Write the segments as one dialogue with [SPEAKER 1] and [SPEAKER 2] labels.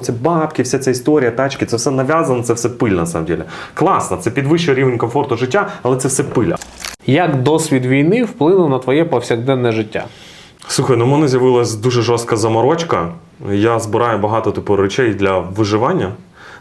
[SPEAKER 1] Це бабки, вся ця історія, тачки, це все нав'язано, це все пиль на самом деле. Класно, це підвищує рівень комфорту життя, але це все пиля.
[SPEAKER 2] Як досвід війни вплинув на твоє повсякденне життя?
[SPEAKER 1] Слухай, ну в мене з'явилась дуже жорстка заморочка. Я збираю багато типу речей для виживання.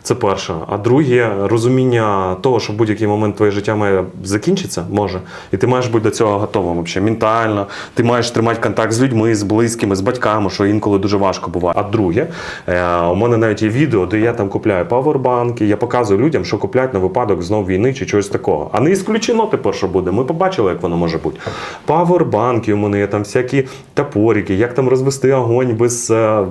[SPEAKER 1] Це перше. А друге, розуміння того, що в будь-який момент твоє життя має закінчитися, може, і ти маєш бути до цього готовим взагалі, ментально. Ти маєш тримати контакт з людьми, з близькими, з батьками, що інколи дуже важко буває. А друге, е, у мене навіть є відео, де я там купляю павербанки, я показую людям, що купляють на випадок знов війни чи чогось такого. А не ісключено тепер, що буде. Ми побачили, як воно може бути. Павербанки у мене є там всякі топорики, як там розвести огонь без е,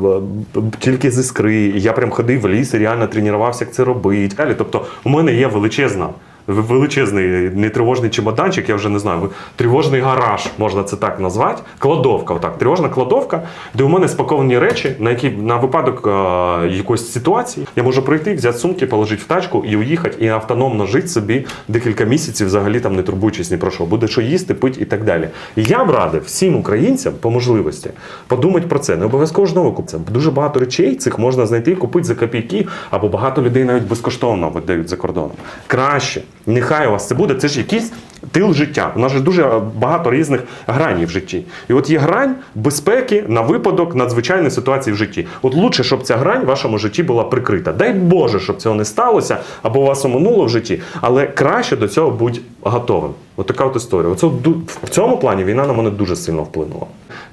[SPEAKER 1] тільки з іскри. Я прям ходив в ліс і реально тренувався, як це робити. Тобто, у мене є величезна. Величезний не тривожний чемоданчик, я вже не знаю, тривожний гараж, можна це так назвати. Кладовка, отак, тривожна кладовка, де у мене спаковані речі, на які на випадок е, якоїсь ситуації я можу прийти, взяти сумки, положити в тачку і уїхати, і автономно жити собі декілька місяців, взагалі там не турбуючись ні про що. Буде що їсти, пити і так далі. Я б радив всім українцям по можливості подумати про це. Не обов'язково ж знову купцям. Дуже багато речей цих можна знайти, купити за копійки, або багато людей навіть безкоштовно видають за кордоном. Краще, нехай у вас це буде. Це ж якийсь тил життя. У нас же дуже багато різних гранів в житті. І от є грань безпеки на випадок надзвичайної ситуації в житті. От лучше, щоб ця грань в вашому житті була прикрита. Дай Боже, щоб цього не сталося, або вас оминуло в житті, але краще до цього будь готовим. От така от історія. Оце в цьому плані війна на мене дуже сильно вплинула.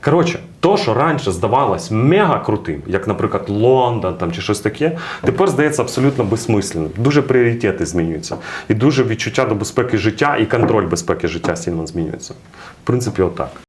[SPEAKER 1] Коротше, то, що раніше здавалось мега крутим, як, наприклад, Лондон там чи щось таке, тепер здається абсолютно безсмисленним. Дуже пріоритети змінюються. І дуже відчуття до безпеки життя і контроль безпеки життя сильно змінюється. В принципі, отак.